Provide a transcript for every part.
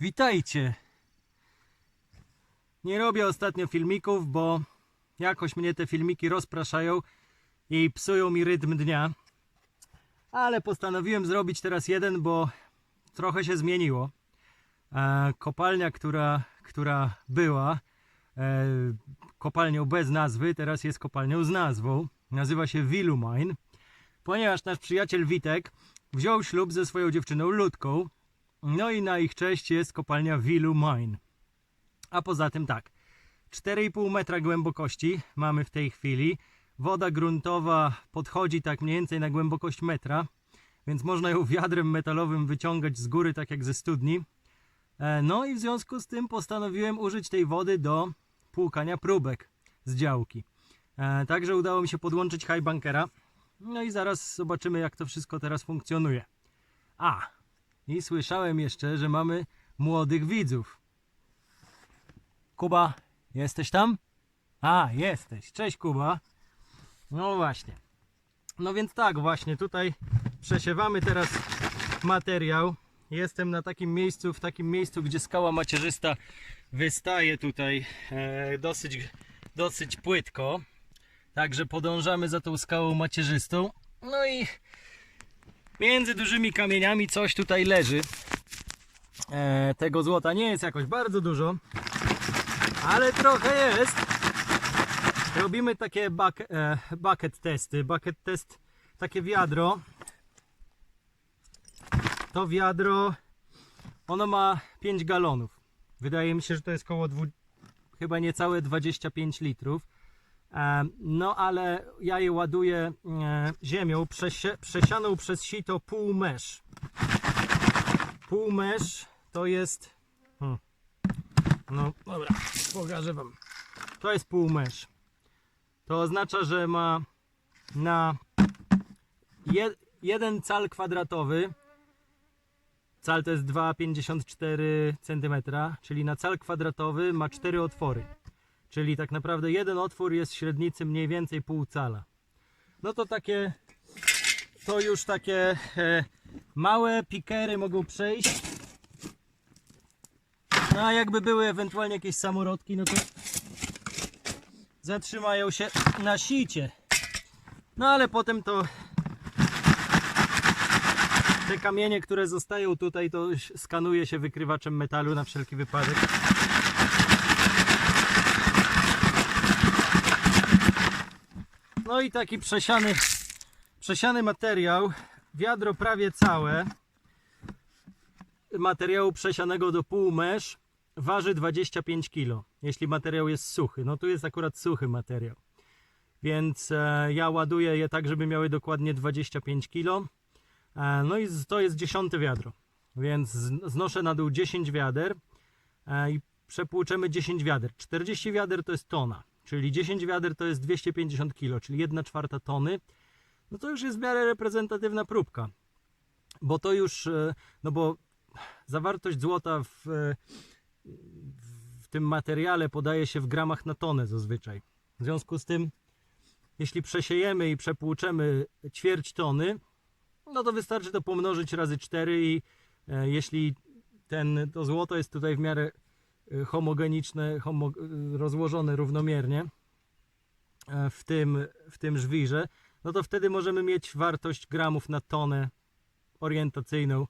Witajcie! Nie robię ostatnio filmików, bo jakoś mnie te filmiki rozpraszają i psują mi rytm dnia. Ale postanowiłem zrobić teraz jeden, bo trochę się zmieniło. E, kopalnia, która, która była e, kopalnią bez nazwy, teraz jest kopalnią z nazwą. Nazywa się Willumine, ponieważ nasz przyjaciel Witek wziął ślub ze swoją dziewczyną Ludką. No i na ich cześć jest kopalnia Willumine. A poza tym tak, 4,5 metra głębokości mamy w tej chwili. Woda gruntowa podchodzi tak mniej więcej na głębokość metra, więc można ją wiadrem metalowym wyciągać z góry, tak jak ze studni. E, No i w związku z tym postanowiłem użyć tej wody do płukania próbek z działki. E, Także udało mi się podłączyć high bunkera. No i zaraz zobaczymy, jak to wszystko teraz funkcjonuje. A, i słyszałem jeszcze, że mamy młodych widzów. Kuba, jesteś tam? A, jesteś. Cześć Kuba. No właśnie. No więc tak, właśnie tutaj przesiewamy teraz materiał. Jestem na takim miejscu, w takim miejscu, gdzie skała macierzysta wystaje tutaj e, dosyć, dosyć płytko. Także podążamy za tą skałą macierzystą. No i między dużymi kamieniami coś tutaj leży. E, tego złota nie jest jakoś bardzo dużo, ale trochę jest. Robimy takie e, bucket testy. Bucket test, takie wiadro. To wiadro, ono ma 5 galonów. Wydaje mi się, że to jest około dwu, chyba niecałe 25 litrów. No ale ja je ładuję e, ziemią przesianą przez sito pół mesz. Pół mesz to jest. Hmm. No dobra, pokażę wam. To jest pół mesz. To oznacza, że ma na je, jeden cal kwadratowy. Cal to jest 2,54 cm, czyli na cal kwadratowy ma cztery otwory. Czyli tak naprawdę jeden otwór jest średnicy mniej więcej pół cala. No to takie, to już takie e, małe pikery mogą przejść. No a jakby były ewentualnie jakieś samorodki, no to zatrzymają się na sicie. No ale potem to te kamienie, które zostają tutaj, to skanuje się wykrywaczem metalu na wszelki wypadek. No i taki przesiany, przesiany materiał, wiadro prawie całe, materiału przesianego do pół mesz, waży 25 kg, jeśli materiał jest suchy. No tu jest akurat suchy materiał. Więc e, ja ładuję je tak, żeby miały dokładnie 25 kg. E, no i to jest dziesiąte wiadro. Więc znoszę na dół 10 wiader e, i przepłuczemy 10 wiader. 40 wiader to jest tona, czyli 10 wiader to jest 250 kg, czyli 1 czwarta tony. No to już jest w miarę reprezentatywna próbka. Bo to już, e, no bo zawartość złota w, e, w tym materiale podaje się w gramach na tonę zazwyczaj. W związku z tym, jeśli przesiejemy i przepłuczemy ćwierć tony, no to wystarczy to pomnożyć razy 4 i e, jeśli ten, to złoto jest tutaj w miarę homogeniczne, homo, e, rozłożone równomiernie e, w tym, w tym żwirze, no to wtedy możemy mieć wartość gramów na tonę orientacyjną.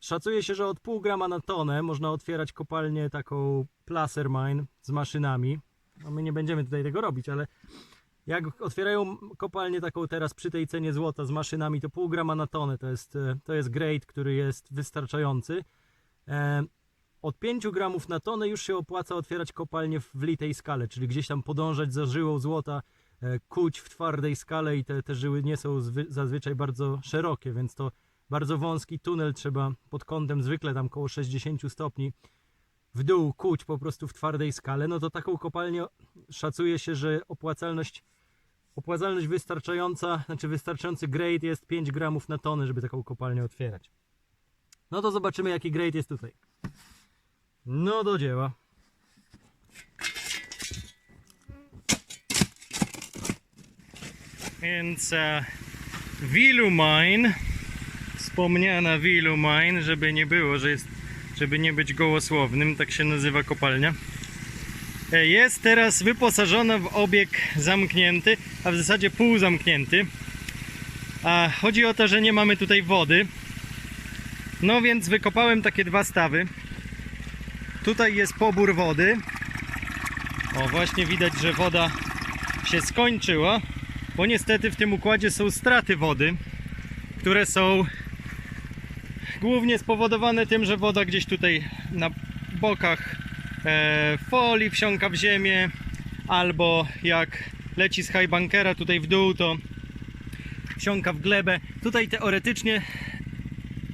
Szacuje się, że od pół grama na tonę można otwierać kopalnię taką placer mine z maszynami. No my nie będziemy tutaj tego robić, ale jak otwierają kopalnię taką teraz przy tej cenie złota z maszynami, to pół grama na tonę to jest, e, to jest grade, który jest wystarczający. Od 5 gramów na tonę już się opłaca otwierać kopalnię w litej skale, czyli gdzieś tam podążać za żyłą złota, e, kuć w twardej skale i te, te żyły nie są zwy, zazwyczaj bardzo szerokie, więc to bardzo wąski tunel trzeba pod kątem zwykle tam około 60 stopni w dół kuć po prostu w twardej skale, no to taką kopalnię szacuje się, że opłacalność opłacalność wystarczająca, znaczy wystarczający grade jest 5 gramów na tonę, żeby taką kopalnię otwierać. No to zobaczymy jaki grade jest tutaj. No do dzieła. Więc e, Willumine wspomniana Willow Mine, żeby nie było, że jest, żeby nie być gołosłownym, tak się nazywa kopalnia. E, Jest teraz wyposażona w obieg zamknięty, a w zasadzie półzamknięty. A chodzi o to, że nie mamy tutaj wody. No więc wykopałem takie dwa stawy. Tutaj jest pobór wody. O, właśnie widać, że woda się skończyła, bo niestety w tym układzie są straty wody, które są głównie spowodowane tym, że woda gdzieś tutaj na bokach e, folii wsiąka w ziemię, albo jak leci z highbankera tutaj w dół, to wsiąka w glebę. Tutaj teoretycznie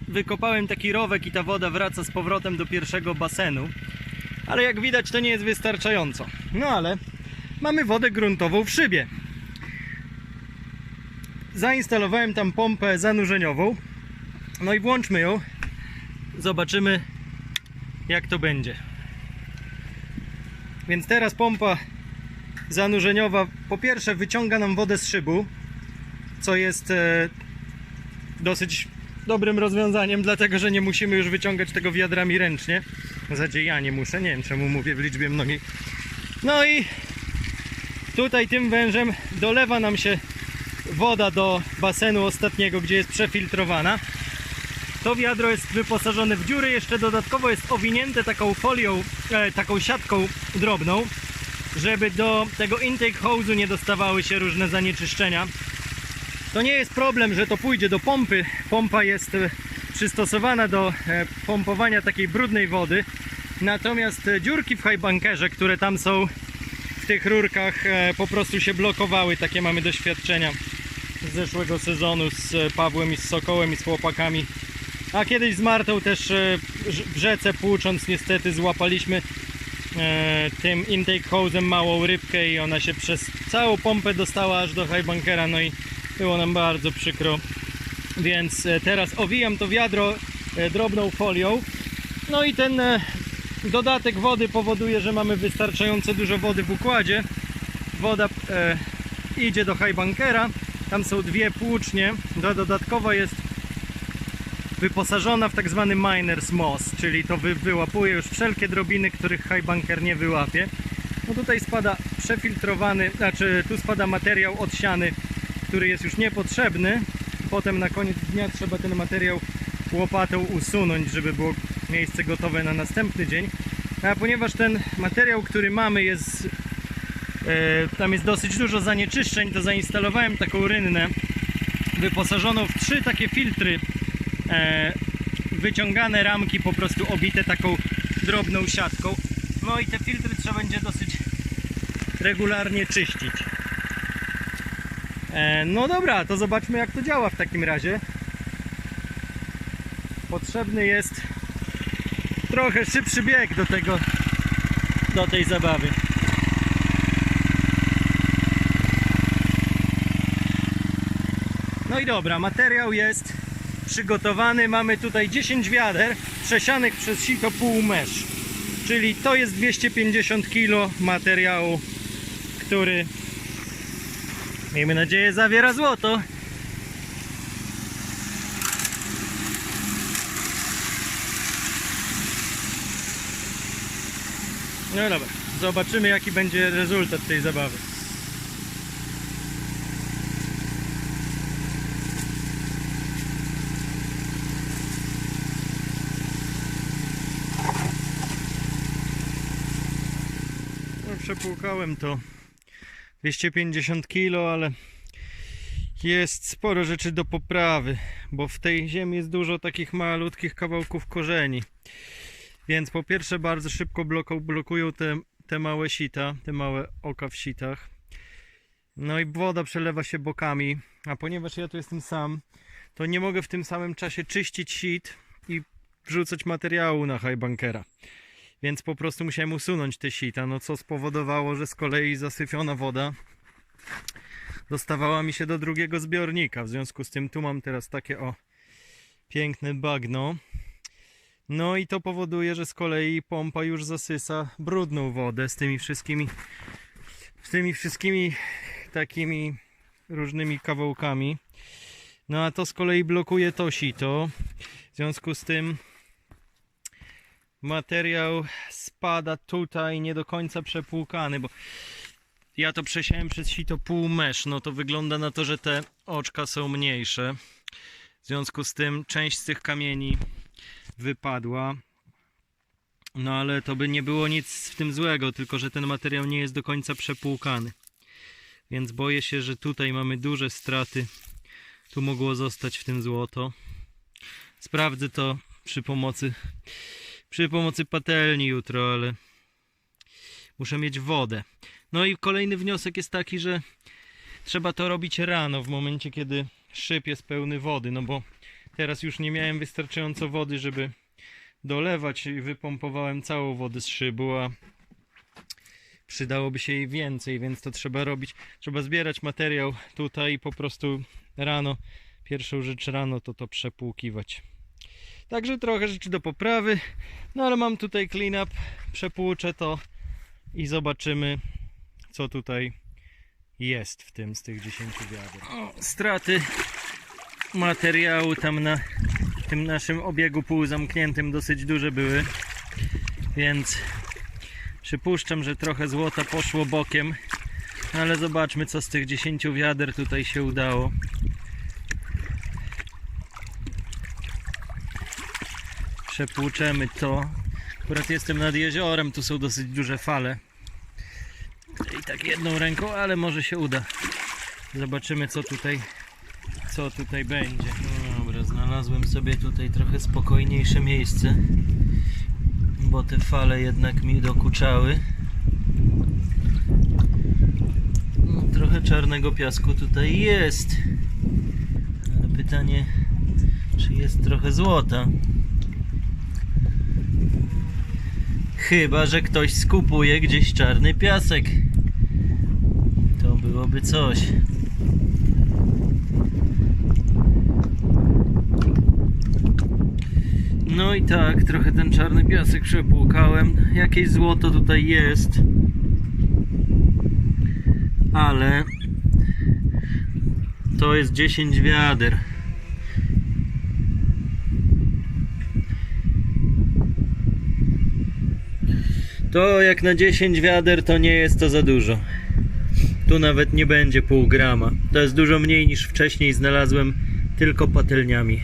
wykopałem taki rowek i ta woda wraca z powrotem do pierwszego basenu. Ale jak widać to nie jest wystarczająco. No ale mamy wodę gruntową w szybie. Zainstalowałem tam pompę zanurzeniową. No i włączmy ją. Zobaczymy jak to będzie. Więc teraz pompa zanurzeniowa po pierwsze wyciąga nam wodę z szybu, co jest e, dosyć dobrym rozwiązaniem, dlatego że nie musimy już wyciągać tego wiadrami ręcznie. W ja nie muszę, nie wiem czemu mówię w liczbie mnogiej. No i tutaj tym wężem dolewa nam się woda do basenu ostatniego, gdzie jest przefiltrowana. To wiadro jest wyposażone w dziury, jeszcze dodatkowo jest owinięte taką folią, e, taką siatką drobną, żeby do tego intake hose'u nie dostawały się różne zanieczyszczenia. To nie jest problem, że to pójdzie do pompy. Pompa jest e, przystosowana do e, pompowania takiej brudnej wody. Natomiast e, dziurki w highbankerze, które tam są w tych rurkach, po prostu się blokowały. Takie mamy doświadczenia z zeszłego sezonu z Pawłem i z Sokołem i z chłopakami. A kiedyś z Martą też w rzece płucząc niestety złapaliśmy tym intake hosem małą rybkę i ona się przez całą pompę dostała aż do highbankera, no i było nam bardzo przykro. Więc e, teraz owijam to wiadro e, drobną folią. No i ten e, dodatek wody powoduje, że mamy wystarczająco dużo wody w układzie. Woda idzie do highbankera. Tam są dwie płucznie. Do, dodatkowo jest wyposażona w tak zwany miner's moss, czyli to wy, wyłapuje już wszelkie drobiny, których highbanker nie wyłapie. No tutaj spada przefiltrowany, znaczy tu spada materiał odsiany, który jest już niepotrzebny. Potem na koniec dnia trzeba ten materiał łopatą usunąć, żeby było miejsce gotowe na następny dzień. A ponieważ ten materiał, który mamy jest e, tam jest dosyć dużo zanieczyszczeń, to zainstalowałem taką rynnę wyposażoną w trzy takie filtry e, wyciągane ramki po prostu obite taką drobną siatką. No i te filtry trzeba będzie dosyć regularnie czyścić. E, no dobra, to zobaczmy jak to działa w takim razie. Potrzebny jest trochę szybszy bieg do tego do tej zabawy. No i dobra, materiał jest przygotowany. Mamy tutaj 10 wiader przesianych przez sito półmesz. Czyli to jest 250 kg materiału, który miejmy nadzieję zawiera złoto. No dobra, zobaczymy jaki będzie rezultat tej zabawy. No, przepłukałem to 250 kg, ale jest sporo rzeczy do poprawy, bo w tej ziemi jest dużo takich malutkich kawałków korzeni. Więc po pierwsze bardzo szybko bloku, blokują te, te małe sita, te małe oka w sitach. No i woda przelewa się bokami, a ponieważ ja tu jestem sam, to nie mogę w tym samym czasie czyścić sit i wrzucać materiału na highbankera. Więc po prostu musiałem usunąć te sita, no co spowodowało, że z kolei zasyfiona woda dostawała mi się do drugiego zbiornika. W związku z tym tu mam teraz takie o piękne bagno. No i to powoduje, że z kolei pompa już zasysa brudną wodę z tymi wszystkimi z tymi wszystkimi takimi różnymi kawałkami. No a to z kolei blokuje to sito. W związku z tym materiał spada tutaj nie do końca przepłukany, bo ja to przesiałem przez sito pół mesz, no to wygląda na to, że te oczka są mniejsze. W związku z tym część z tych kamieni wypadła. No ale to by nie było nic w tym złego, tylko że ten materiał nie jest do końca przepłukany. Więc boję się, że tutaj mamy duże straty. Tu mogło zostać w tym złoto. Sprawdzę to przy pomocy przy pomocy patelni jutro, ale muszę mieć wodę. No i kolejny wniosek jest taki, że trzeba to robić rano, w momencie kiedy szyb jest pełny wody, no bo teraz już nie miałem wystarczająco wody, żeby dolewać i wypompowałem całą wodę z szybu, a przydałoby się jej więcej, więc to trzeba robić. Trzeba zbierać materiał tutaj i po prostu rano, pierwszą rzecz rano to to przepłukiwać. Także trochę rzeczy do poprawy, no ale mam tutaj clean up, przepłuczę to i zobaczymy co tutaj jest w tym z tych 10 wiader. O, straty materiału tam na tym naszym obiegu półzamkniętym dosyć duże były, więc przypuszczam, że trochę złota poszło bokiem, ale zobaczmy co z tych 10 wiader tutaj się udało. Przepłuczemy to. Akurat jestem nad jeziorem, tu są dosyć duże fale. I tak jedną ręką, ale może się uda. Zobaczymy co tutaj co tutaj będzie. Dobra, znalazłem sobie tutaj trochę spokojniejsze miejsce, bo te fale jednak mi dokuczały. No, trochę czarnego piasku tutaj jest, ale pytanie, czy jest trochę złota. Chyba, że ktoś skupuje gdzieś czarny piasek. To byłoby coś. No i tak, trochę ten czarny piasek przepłukałem. Jakieś złoto tutaj jest. Ale to jest 10 wiader. To jak na 10 wiader to nie jest to za dużo. Tu nawet nie będzie pół grama. To jest dużo mniej niż wcześniej znalazłem tylko patelniami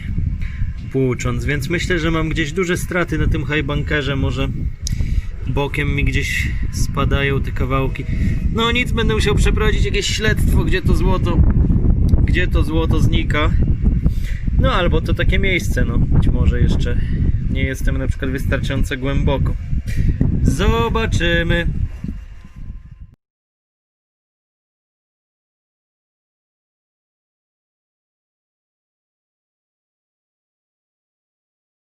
płucząc, więc myślę, że mam gdzieś duże straty na tym high bunkerze, może bokiem mi gdzieś spadają te kawałki. No nic, będę musiał przeprowadzić jakieś śledztwo, gdzie to złoto gdzie to złoto znika. No albo to takie miejsce, no być może jeszcze nie jestem na przykład wystarczająco głęboko. Zobaczymy.